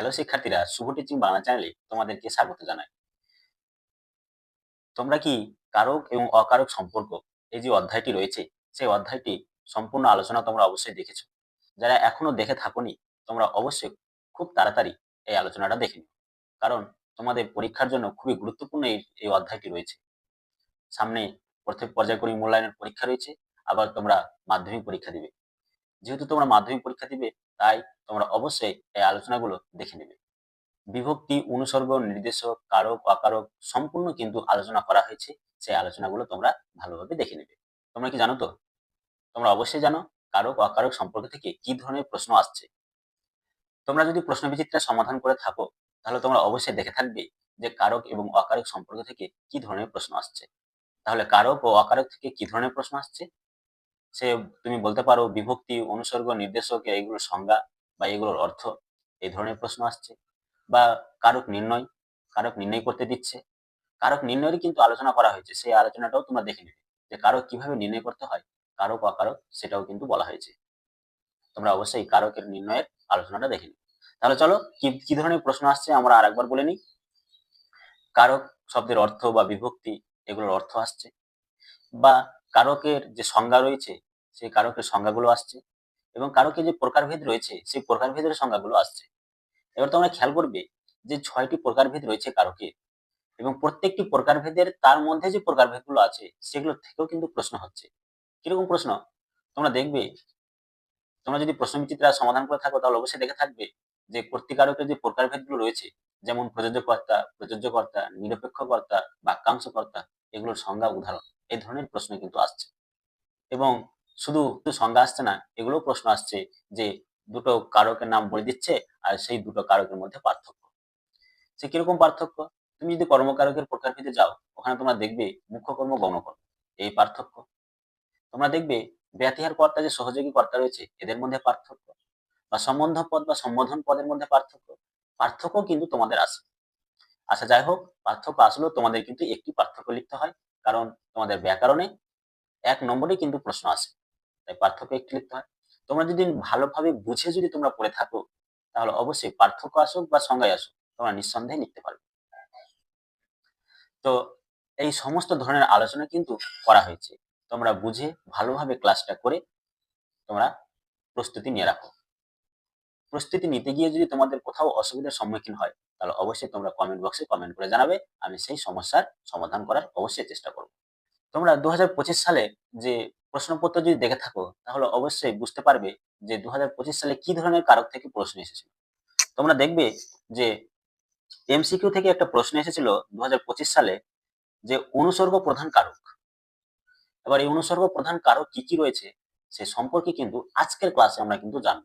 Hello শিক্ষার্থীরা, শুভ teaching Bangla চ্যানেলে তোমাদেরকে স্বাগত জানাই। তোমরা কি কারক এবং অকারক সম্পর্ক এই যে অধ্যায়টি রয়েছে, সেই অধ্যায়টি সম্পূর্ণ আলোচনা তোমরা অবশ্যই দেখেছ। যারা এখনও দেখে থাকোনি, তোমরা অবশ্যই খুব তাড়াতাড়ি এই আলোচনাটা দেখে কারণ তোমাদের পরীক্ষার জন্য খুবই গুরুত্বপূর্ণ এই এই অধ্যায়টি রয়েছে। সামনে প্রত্যেক পর্যায়ক্রমিক মূল্যায়নের পরীক্ষা রয়েছে, আবার তোমরা মাধ্যমিক পরীক্ষা দিবে। যেহেতু তোমরা মাধ্যমিক পরীক্ষা দিবে তাই তোমরা অবশ্যই এই আলোচনাগুলো দেখে নেবে। বিভক্তি, অনুসর্গ, নির্দেশক, কারক, অকারক সম্পূর্ণ কিন্তু আলোচনা করা হয়েছে। সেই আলোচনাগুলো তোমরা ভালোভাবে দেখে নেবে। তোমরা কি জানো তো? তোমরা অবশ্যই জানো কারক, অকারক সম্পর্ক থেকে কি ধরনের প্রশ্ন আসছে। তোমরা যদি প্রশ্ন বিচিত্রা সমাধান করে থাকো, তাহলে তোমরা অবশ্যই দেখে থাকবে যে কারক এবং অকারক সম্পর্ক থেকে কি ধরনের প্রশ্ন আসছে। তাহলে কারক ও অকারক থেকে কি ধরনের প্রশ্ন আসছে? সে তুমি বলতে পারো বিভক্তি, অনুসর্গ, নির্দেশক, এইগুলোর সংজ্ঞা বা এগুলোর অর্থ, এই ধরনের প্রশ্ন আসছে। বা কারক নির্ণয় কারক নির্ণয় করতে দিচ্ছে। কারক নির্ণয়েরই কিন্তু আলোচনা করা হয়েছে। সেই আলোচনাটাও তোমরা দেখে নেবে যে কারক কীভাবে নির্ণয় করতে হয়, কারক, অকারক, সেটাও কিন্তু বলা হয়েছে। তোমরা অবশ্যই কারকের নির্ণয়ের আলোচনাটা দেখে নেবে। তাহলে চলো, কি কি ধরনের প্রশ্ন আসছে আমরা আর একবার বলে নিই। কারক শব্দের অর্থ বা বিভক্তি, এগুলোর অর্থ আসছে। বা কারকের যে সংজ্ঞা রয়েছে সেই কারকের সংজ্ঞাগুলো আসছে এবং কারকের যে প্রকারভেদ রয়েছে, সেই প্রকারভেদের সংজ্ঞাগুলো আসছে। এবার তোমরা খেয়াল করবে যে ছয়টি প্রকারভেদ রয়েছে কারকের এবং প্রত্যেকটি প্রকারভেদের তার মধ্যে যে প্রকারভেদগুলো আছে, সেগুলো থেকেও কিন্তু প্রশ্ন হচ্ছে। কীরকম প্রশ্ন? তোমরা দেখবে, তোমরা যদি প্রশ্ন বিচিত্রা সমাধান করে থাকো, তাহলে অবশ্যই দেখে থাকবে যে কর্তৃকারকের যে প্রকারভেদগুলো রয়েছে, যেমন প্রযোজ্যকর্তা প্রযোজ্যকর্তা, নিরপেক্ষকর্তা, বাক্যাংশকর্তা, এগুলোর সংজ্ঞা উদাহরণ। এই ধরনের প্রশ্ন কিন্তু আসছে। এবং শুধু সংজ্ঞা আসছে না এগুলো প্রশ্ন আসছে যে দুটো কারকের নাম বলে দিচ্ছে আর সেই দুটো কারকের মধ্যে পার্থক্য। সে কীরকম পার্থক্য? তুমি যদি কর্মকারকের প্রকারভেদে যাও, ওখানে তোমরা দেখবে মুখ্য কর্ম, গণকর্ম। এই পার্থক্য। তোমরা দেখবে ব্যতিহার কর্তা যে সহযোগী কর্তা রয়েছে, এদের মধ্যে পার্থক্য। বা সম্বন্ধ পদ বা সম্বোধন পদের মধ্যে পার্থক্য। পার্থক্য কিন্তু তোমাদের আছে। আচ্ছা যাই হোক, পার্থক্য আসলেও তোমাদের কিন্তু একটি পার্থক্য লিখতে হয়, কারণ তোমাদের ব্যাকরণে এক নম্বরে কিন্তু প্রশ্ন আসে। তাই পার্থক্য একটি লিখতে হয়। তোমরা যদি ভালোভাবে বুঝে যদি তোমরা পড়ে থাকো, তাহলে অবশ্যই পার্থক্য আসুক বা সংজ্ঞায় আসুক, তোমরা নিঃসন্দেহে লিখতে পারবে। তো এই সমস্ত ধরনের আলোচনা কিন্তু করা হয়েছে। তোমরা বুঝে ভালোভাবে ক্লাসটা করে তোমরা প্রস্তুতি নিয়ে রাখো। প্রস্তুতি নিতে গিয়ে যদি তোমাদের কোথাও অসুবিধার সম্মুখীন হয়, তাহলে অবশ্যই তোমরা কমেন্ট বক্সে কমেন্ট করে জানাবে, আমি সেই সমস্যার সমাধান করার অবশ্যই চেষ্টা করব। তোমরা দু হাজার পঁচিশ সালে যে প্রশ্নপত্র যদি দেখে থাকো, তাহলে অবশ্যই বুঝতে পারবে যে দু হাজার পঁচিশ সালে কি ধরনের কারক থেকে প্রশ্ন এসেছিল। তোমরা দেখবে যে এমসিকিউ থেকে একটা প্রশ্ন এসেছিল দু হাজার পঁচিশ সালে যে অনুসর্গ প্রধান কারক। এবার এই অনুসর্গ প্রধান কারক কি কি রয়েছে, সে সম্পর্কে কিন্তু আজকের ক্লাসে আমরা কিন্তু জানব।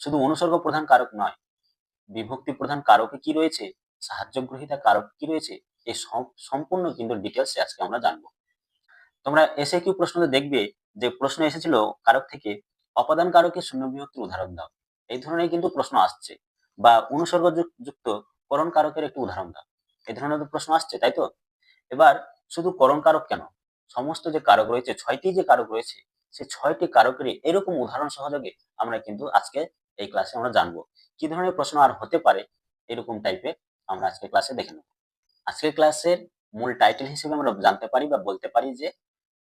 শুধু অনুসর্গ প্রধান কারক নয়, বিভক্তি প্রধান কারকে কি রয়েছে সাহায্য গ্রহিতা কারক কি রয়েছে এই সম্পূর্ণ কিন্তু ডিটেলস আজকে আমরা জানব। তোমরা এসে কিউ প্রশ্নতে দেখবে যে প্রশ্ন এসেছিল কারক থেকে? অপাদান কারকের শূন্য বিভক্তির উদাহরণ দাও। এই ধরনের কিন্তু প্রশ্ন আসছে। বা অনুসর্গ যুক্ত করণ কারকের একটি উদাহরণ দাও। এই ধরনের প্রশ্ন আসছে, তাই তো? এবার শুধু করণ কারক কেন? সমস্ত যে কারক রয়েছে, ছয়টি যে কারক রয়েছে সেই ছয়টি কারকেরই এরকম উদাহরণ সহযোগে আমরা কিন্তু আজকে এই ক্লাসে আমরা জানব। কি ধরনের প্রশ্ন আর হতে পারে এরকম টাইপের আমরা আজকে ক্লাসে দেখে নেব। আজকের ক্লাসের মূল টাইটেল হিসেবে আমরা জানতে পারি বা বলতে পারি যে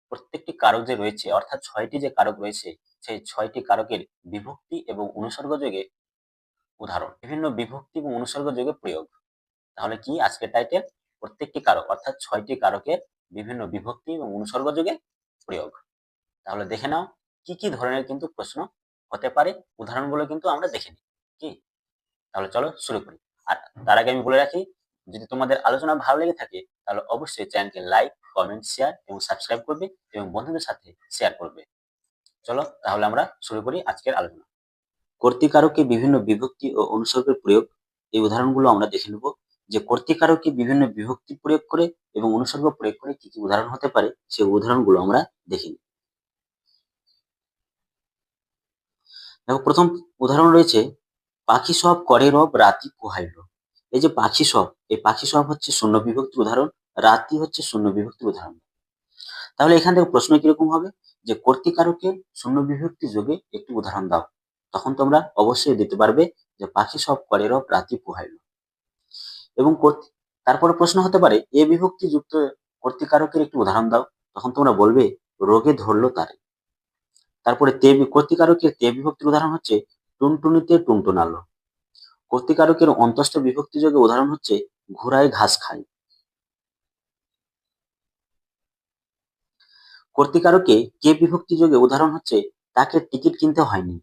প্রত্যেকটি কারক যে রয়েছে, অর্থাৎ ছয়টি যে কারক রয়েছে, সেই ছয়টি কারকের বিভক্তি এবং অনুসর্গ যোগে উদাহরণ। বিভিন্ন বিভক্তি এবং অনুসর্গ যোগে প্রয়োগ। তাহলে কি আজকের টাইটেল প্রত্যেকটি কারক, অর্থাৎ ছয়টি কারকের বিভিন্ন বিভক্তি এবং অনুসর্গ যোগে প্রয়োগ। তাহলে দেখে নাও, কি কি ধরনের কিন্তু প্রশ্ন হতে পারে। উদাহরণগুলো কিন্তু আমরা দেখে নিই। কি? তাহলে চলো শুরু করি। আর তার আগে আমি বলে রাখি যদি তোমাদের আলোচনা ভালো লেগে থাকে, তাহলে অবশ্যই চ্যানেলকে লাইক, কমেন্ট, শেয়ার এবং সাবস্ক্রাইব করবে এবং বন্ধুদের সাথে শেয়ার করবে। চলো তাহলে আমরা শুরু করি আজকের আলোচনা। কর্তৃকারকে বিভিন্ন বিভক্তি ও অনুসর্গের প্রয়োগ, এই উদাহরণগুলো আমরা দেখে নেব যে কর্তৃকারকে বিভিন্ন বিভক্তি প্রয়োগ করে এবং অনুসর্গ প্রয়োগ করে কি কি উদাহরণ হতে পারে, সেই উদাহরণগুলো আমরা দেখে দেখো, প্রথম উদাহরণ রয়েছে, পাখি সব করে রব, রাতি পোহাইল এই যে পাখি সব এই পাখি সব হচ্ছে শূন্য বিভক্তির উদাহরণ রাতি হচ্ছে শূন্য বিভক্তির উদাহরণ। তাহলে এখান থেকে প্রশ্ন কীরকম হবে? যে কর্তিকারকের শূন্য বিভক্তি যোগে একটি উদাহরণ দাও। তখন তোমরা অবশ্যই দিতে পারবে যে পাখি সব করের প্রাতি পোহাইল এবং তারপরে প্রশ্ন হতে পারে, এ বিভক্তি যুক্ত কর্তিকারকের একটি উদাহরণ দাও। তখন তোমরা বলবে, রোগে ধরলো তারে। তারপরে তে কর্তিকারকের তে বিভক্তির উদাহরণ হচ্ছে, টুনটুনিতে টুনটুনালো। কর্তিকারকের অন্তস্থ বিভক্তি যোগে উদাহরণ হচ্ছে ঘোড়ায় ঘাস খায়। কর্তিকারকে কে বিভক্তি যোগে উদাহরণ হচ্ছে, তাকে টিকিট কিনতে হয়নি।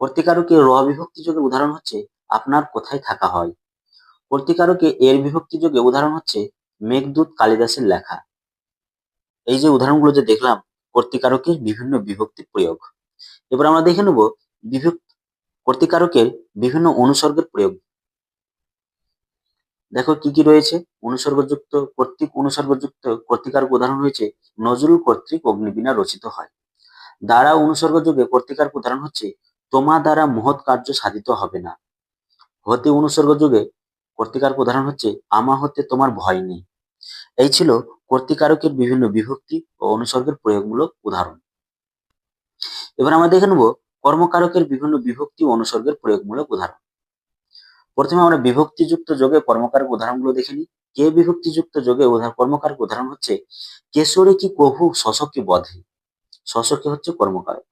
কর্তিকারকে র বিভক্তি যোগে উদাহরণ হচ্ছে, আপনার কোথায় থাকা হয়। কর্তিকারকে এর বিভক্তি যোগে উদাহরণ হচ্ছে, মেঘদূত কালিদাসের লেখা। এই যে উদাহরণগুলো যে দেখলাম, কর্তিকারকের বিভিন্ন বিভক্তি প্রয়োগ। এবার আমরা দেখে নেব, বিভক্তি কর্তিকারকের বিভিন্ন অনুসর্গের প্রয়োগ। দেখো কি কি রয়েছে? অনুসর্গযুক্ত, কর্তৃক অনুসর্গযুক্ত কর্তিকারক উদাহরণ রয়েছে নজরুল কর্তৃক অগ্নিবীণা রচিত হয়। দ্বারা অনুসর্গ যুগে কর্তিকারক উদাহরণ হচ্ছে, তোমা দ্বারা মহৎ কার্য সাধিত হবে না। হতে অনুসর্গ যুগে কর্তিকারক উদাহরণ হচ্ছে, আমা হতে তোমার ভয় নেই। এই ছিল কর্তিকারকের বিভিন্ন বিভক্তি ও অনুসর্গের প্রয়োগমূলক উদাহরণ। এবার আমরা দেখে নেব কর্মকারকের বিভিন্ন বিভক্তি অনুসর্গের প্রয়োগমূলক উদাহরণ। প্রথমে আমরা বিভক্তিযুক্ত যোগে কর্মকারক উদাহরণগুলো দেখে নিই। কে বিভক্তিযুক্ত যোগে উদাহরণ কর্মকারক উদাহরণ হচ্ছে, কেশরী কি কহু, শশকে বধে? শশকে হচ্ছে কর্মকারক।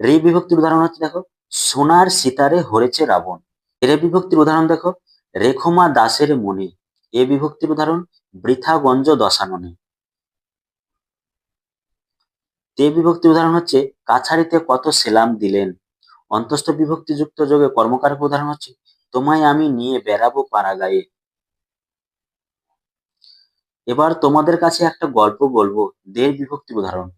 রে বিভক্তির উদাহরণ হচ্ছে দেখো, সোনার সিতারে হরেছে রাবণ। রে বিভক্তির উদাহরণ দেখো, রেখমা দাসের মনে। এ বিভক্তির উদাহরণ, বৃথাগঞ্জ দশাননে। তে বিভক্তি উদাহরণ হচ্ছে, কাছারিতে কত সেলাম দিলেন? অন্তস্থ বিভক্তিযুক্ত যোগে কর্মকারক উদাহরণ হচ্ছে, তোমায় আমি নিয়ে বেড়াবো পাড়া গায়ে এবার তোমাদের কাছে একটা গল্প বলব দের বিভক্তি উদাহরণ।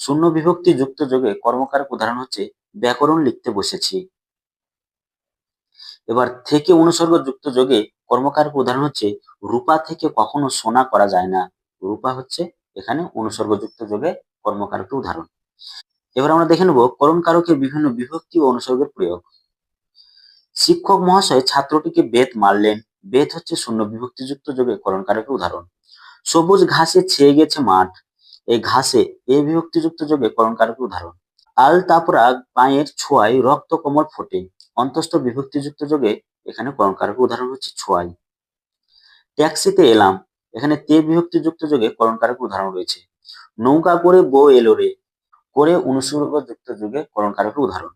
শূন্য বিভক্তি যুক্ত যোগে কর্মকারক উদাহরণ হচ্ছে, ব্যাকরণ লিখতে বসেছি। এবার থেকে অনুসর্গ যুক্ত যোগে কর্মকারক উদাহরণ হচ্ছে, রূপা থেকে কখনো সোনা করা যায় না। রূপা হচ্ছে এখানে অনুসর্গ যুক্ত যোগে কর্মকারক উদাহরণ। এবার আমরা দেখে নেব করণ কারকের বিভিন্ন বিভক্তি ও অনুসর্গের প্রয়োগ। শিক্ষক মহাশয় ছাত্রটিকে বেত মারলেন। বেত হচ্ছে শূন্য বিভক্তিযুক্ত যোগে করণ কারকের উদাহরণ। সবুজ ঘাসে ছেয়ে গেছে মাঠ। এই ঘাসে এ বিভক্তিযুক্ত যোগে করণ কারকের উদাহরণ। আল তাপরাগ পায়ের ছোঁয়ায় রক্ত কোমল ফোটে। অন্তস্থ বিভক্তিযুক্ত যোগে এখানে করণকারক উদাহরণ হচ্ছে ছোঁয়াই ট্যাক্সিতে এলাম। এখানে তে বিভক্তিযুক্ত যোগে করণকারক উদাহরণ রয়েছে। নৌকা করে বউ এলো রে। করে অনুসর্গ যুক্ত যুগে করণকারকের উদাহরণ।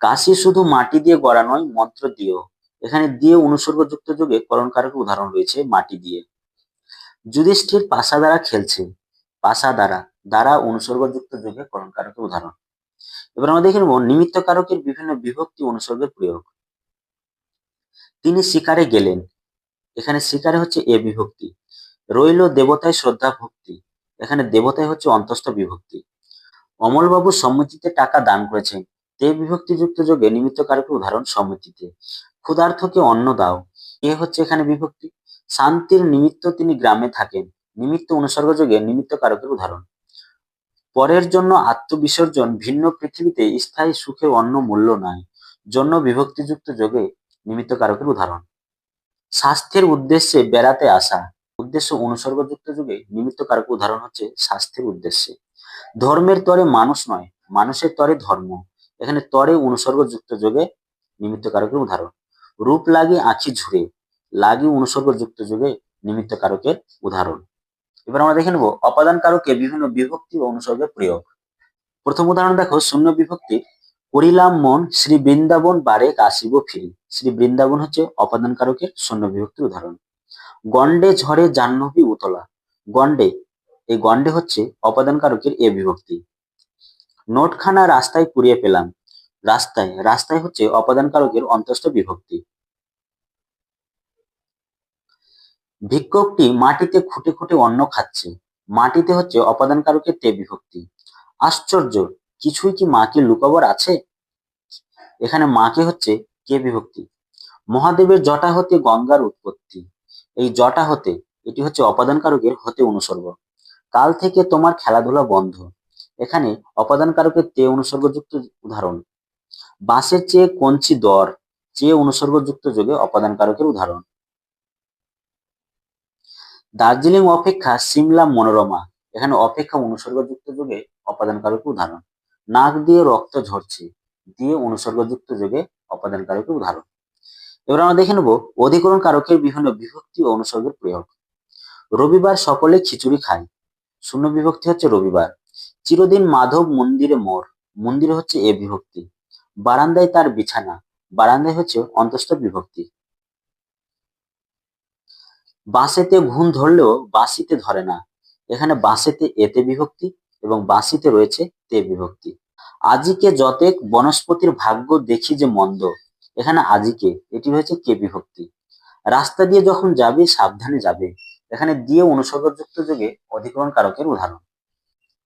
কাশি শুধু মাটি দিয়ে গড়া নয়, মন্ত্র দিয়েও। এখানে দিয়ে অনুসর্গ যুক্ত যুগে করণকারকের উদাহরণ রয়েছে মাটি দিয়ে। যুধিষ্ঠির পাশা দ্বারা খেলছে। পাশা দ্বারা দ্বারা অনুসর্গ যুক্ত যুগে করণকারকের উদাহরণ। এবার আমরা দেখে নেব নিমিত্ত কারকের বিভিন্ন বিভক্তি অনুসর্গের প্রয়োগ। তিনি শিকারে গেলেন। এখানে শিকারে হচ্ছে এ বিভক্তি। রইল দেবতায় শ্রদ্ধা ভক্তি। এখানে দেবতায় হচ্ছে অন্তস্থ বিভক্তি। অমলবাবু সম্মতিতে টাকা দান করেছেন। তে বিভক্তিযুক্ত যোগে নিমিত্ত কারকের উদাহরণ সম্মতিতে। ক্ষুধার্থকে অন্ন দাও। এ হচ্ছে এখানে বিভক্তি। শান্তির নিমিত্ত তিনি গ্রামে থাকেন। নিমিত্ত অনুসর্গ যোগে নিমিত্ত কারকের উদাহরণ। পরের জন্য আত্মবিসর্জন ভিন্ন পৃথিবীতে স্থায়ী সুখের অন্য মূল্য নাই। জন্য বিভক্তিযুক্ত যোগে নিমিত্ত কারকের উদাহরণ। স্বাস্থ্যের উদ্দেশ্যে বেড়াতে আসা। উদ্দেশ্য অনুসর্গযুক্ত যুগে নিমিত্ত কারক উদাহরণ হচ্ছে স্বাস্থ্যের উদ্দেশ্যে। ধর্মের তরে মানুষ নয়, মানুষের তরে ধর্ম। এখানে তরে অনুসর্গযুক্ত যোগে নিমিত্ত কারকের উদাহরণ। রূপ লাগে আঁখি ঝুড়ে, লাগি অনুসর্গযুক্ত যোগে নিমিত্ত কারকের উদাহরণ। এবার আমরা দেখে নেব অপাদান কারকে বিভিন্ন বিভক্তি ও অনুসর্গের প্রয়োগ। প্রথম উদাহরণ দেখো, শূন্য বিভক্তি। করিলাম মন শ্রী বৃন্দাবন বারে কাশিব ফিরি। শ্রী বৃন্দাবন হচ্ছে অপাদান কারকের শূন্য বিভক্তির উদাহরণ। গন্ডে ঝড়ে জাহ্নবী উতলা। গন্ডে এই গন্ডে হচ্ছে অপাদান কারকের এ বিভক্তি। নোটখানা রাস্তায় কুড়িয়ে পেলাম। রাস্তায় রাস্তায় হচ্ছে অপাদান কারকের অন্তস্থ বিভক্তি। ভিক্ষকটি মাটিতে খুঁটে খুঁটে অন্ন খাচ্ছে। মাটিতে হচ্ছে অপাদান কারকের তে বিভক্তি। আশ্চর্য, কিছুই কি মাকে লুকাবার আছে? এখানে মাকে হচ্ছে কে বিভক্তি? মহাদেবের জটা হতে গঙ্গার উৎপত্তি। এই জটা হতে, এটি হচ্ছে অপাদান কারকের হতে অনুসর্গ। কাল থেকে তোমার খেলাধুলা বন্ধ। এখানে অপাদান কারকের তে অনুসর্গযুক্ত উদাহরণ। বাঁশের চেয়ে কঞ্চি দর, চেয়ে অনুসর্গযুক্ত যোগে অপাদান কারকের উদাহরণ। দার্জিলিং অপেক্ষা সিমলা মনোরমা। এখানে অপেক্ষা অনুসর্গযুক্ত যোগে অপাদান কারকের উদাহরণ। নাক দিয়ে রক্ত ঝরছে, দিয়ে অনুসর্গযুক্ত যোগে অপাদান কারকের উদাহরণ। এবার আমরা দেখে নেব অধিকরণ কারকের বিভিন্ন বিভক্তি ও অনুসর্গের প্রয়োগ। রবিবার সকলে খিচুড়ি খায়। শূন্য বিভক্তি হচ্ছে রবিবার। চিরদিন মাধব মন্দিরে মোর। মন্দিরে হচ্ছে এ বিভক্তি। বারান্দায় তার বিছানা। বারান্দায় হচ্ছে অন্তস্থ বিভক্তি। বাঁশেতে ঘুম ধরলেও বাঁশিতে ধরে না। এখানে বাঁশেতে এতে বিভক্তি এবং বাঁশিতে রয়েছে তে বিভক্তি। আজিকে যতেক বনস্পতির ভাগ্য দেখি যে মন্দ এখানে আজিকে, এটি রয়েছে কে বিভক্তি। রাস্তা দিয়ে যখন যাবে, সাবধানে যাবে। এখানে দিয়ে অনুসর্গযুক্ত যোগে অধিকরণ কারকের উদাহরণ।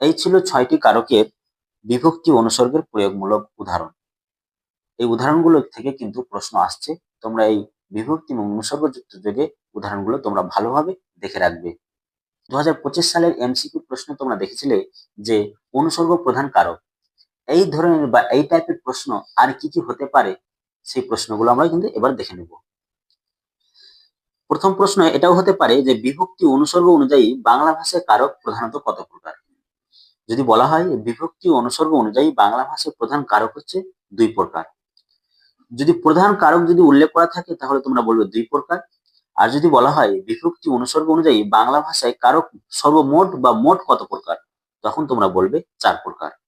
এই ছিল ছয়টি কারকের বিভক্তি অনুসর্গের প্রয়োগমূলক উদাহরণ। এই উদাহরণগুলো থেকে কিন্তু প্রশ্ন আসছে, তোমরা এই বিভক্তি এবং অনুসর্গযুক্ত যোগে উদাহরণগুলো তোমরা ভালোভাবে দেখে রাখবে। দু হাজার পঁচিশ সালের এমসিকিউ প্রশ্ন তোমরা দেখেছিলে যে অনুসর্গ প্রধান কারক। এই ধরনের বা এই টাইপের প্রশ্ন আর কি কি হতে পারে সেই প্রশ্নগুলো আমরা কিন্তু এবার দেখে নেব। প্রথম প্রশ্ন এটাও হতে পারে যে বিভক্তি অনুসর্গ অনুযায়ী বাংলা ভাষায় কারক প্রধানত কত প্রকার? যদি বলা হয় বিভক্তি অনুসর্গ অনুযায়ী বাংলা ভাষায় প্রধান কারক হচ্ছে দুই প্রকার। যদি প্রধান কারক যদি উল্লেখ করা থাকে তাহলে তোমরা বলবে দুই প্রকার। আর যদি বলা হয় বিভক্তি অনুসর্গ অনুযায়ী বাংলা ভাষায় কারক সর্বমোট বা মোট কত প্রকার? তখন তোমরা বলবে চার প্রকার।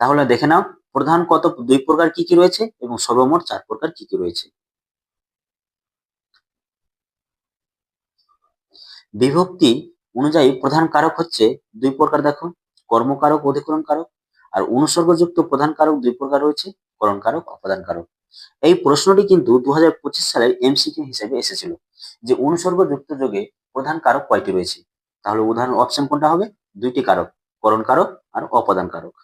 তাহলে দেখে নাও, প্রধান কত, দুই প্রকার কি কি রয়েছে এবং সর্বমোট চার প্রকার কি কি রয়েছে? বিভক্তি অনুযায়ী প্রধান কারক হচ্ছে দুই প্রকার দেখো, কর্মকারক, অধিকরণ কারক, আর অনুসর্গযুক্ত প্রধান কারক দুই প্রকার রয়েছে, করণ কারক, অপাদান কারক। এই প্রশ্নটি কিন্তু দু হাজার পঁচিশ সালের এমসিকিউ হিসেবে এসেছিল যে অনুসর্গযুক্ত যোগে প্রধান কারক কয়টি রয়েছে? তাহলে উদাহরণ অপশন কোনটা হবে? দুইটি কারক, করণ কারক আর অপাদান কারক।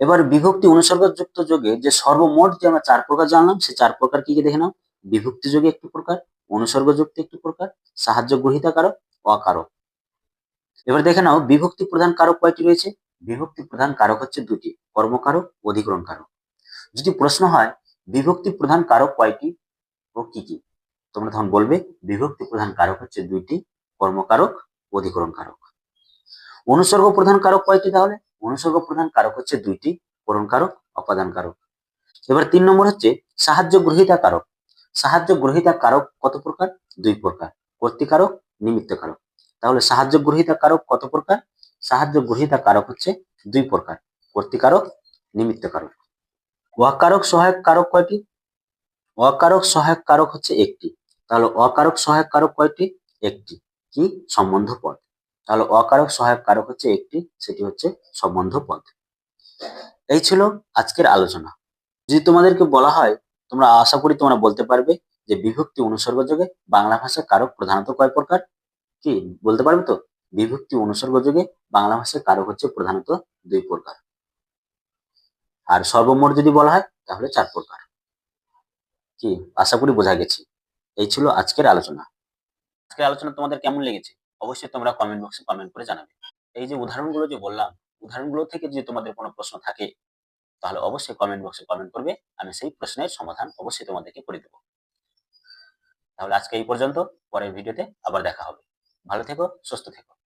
এবার বিভক্তি অনুসর্গযুক্ত যোগে যে সর্বমোট যে আমরা চার প্রকার জানলাম, সে চার প্রকার কি কি দেখে নাও? বিভক্তি যোগে একটি প্রকার, অনুসর্গযুক্ত একটি প্রকার, সাহায্য গ্রহিতা কারক অকারক। এবার দেখে নাও, বিভক্তি প্রধান কারক কয়টি রয়েছে? বিভক্তি প্রধান কারক হচ্ছে দুটি, কর্মকারক অধিকরণ কারক যদি প্রশ্ন হয়, বিভক্তি প্রধান কারক কয়টি ও কি কি? তোমরা তখন বলবে, বিভক্তি প্রধান কারক হচ্ছে দুইটি, কর্মকারক অধিকরণ কারক অনুসর্গ প্রধান কারক কয়টি তাহলে? অনুসর্গ প্রধান কারক হচ্ছে দুইটি করণ কারক অপাদান কারক এবার তিন নম্বর হচ্ছে সাহায্য গ্রহিতা কারক। সাহায্য গ্রহিতা কারক কত প্রকার? দুই প্রকার। কর্তিকারক নিমিত্ত কারক তাহলে সাহায্য গ্রহিতা কারক কত প্রকার? সাহায্য গ্রহিতা কারক হচ্ছে দুই প্রকার। কর্তিকারক নিমিত্ত কারক অকারক সহায়ক কারক কয়টি? অকারক সহায়ক কারক হচ্ছে একটি। তাহলে অকারক সহায়ক কারক কয়টি? একটি। কি? সম্বন্ধ পদ তাহলে অকারক সহায়ক কারক হচ্ছে একটি, সেটি হচ্ছে সম্বন্ধ পদ। এই ছিল আজকের আলোচনা। যদি তোমাদেরকে বলা হয়, তোমরা আশা করি তোমরা বলতে পারবে যে বিভক্তি অনুসর্গ যোগে বাংলা ভাষায় কারক প্রধানত কয় প্রকার? কি, বলতে পারবে তো? বিভক্তি অনুসর্গ যোগে বাংলা ভাষায় কারক হচ্ছে প্রধানত দুই প্রকার। আর সর্বমোট যদি বলা হয়, তাহলে চার প্রকার। কি, আশা করি বোঝা গেছে। এই ছিল আজকের আলোচনা। আজকের আলোচনা তোমাদের কেমন লেগেছে? অবশ্যই তোমরা কমেন্ট বক্সে কমেন্ট করে জানাবে। এই যে উদাহরণগুলো যে বললাম, উদাহরণগুলো থেকে যদি তোমাদের কোনো প্রশ্ন থাকে, তাহলে অবশ্যই কমেন্ট বক্সে কমেন্ট করবে, আমি সেই প্রশ্নের সমাধান অবশ্যই তোমাদেরকে করে দেবো। তাহলে আজকে এই পর্যন্ত, পরের ভিডিওতে আবার দেখা হবে। ভালো থেকো, সুস্থ থেকো।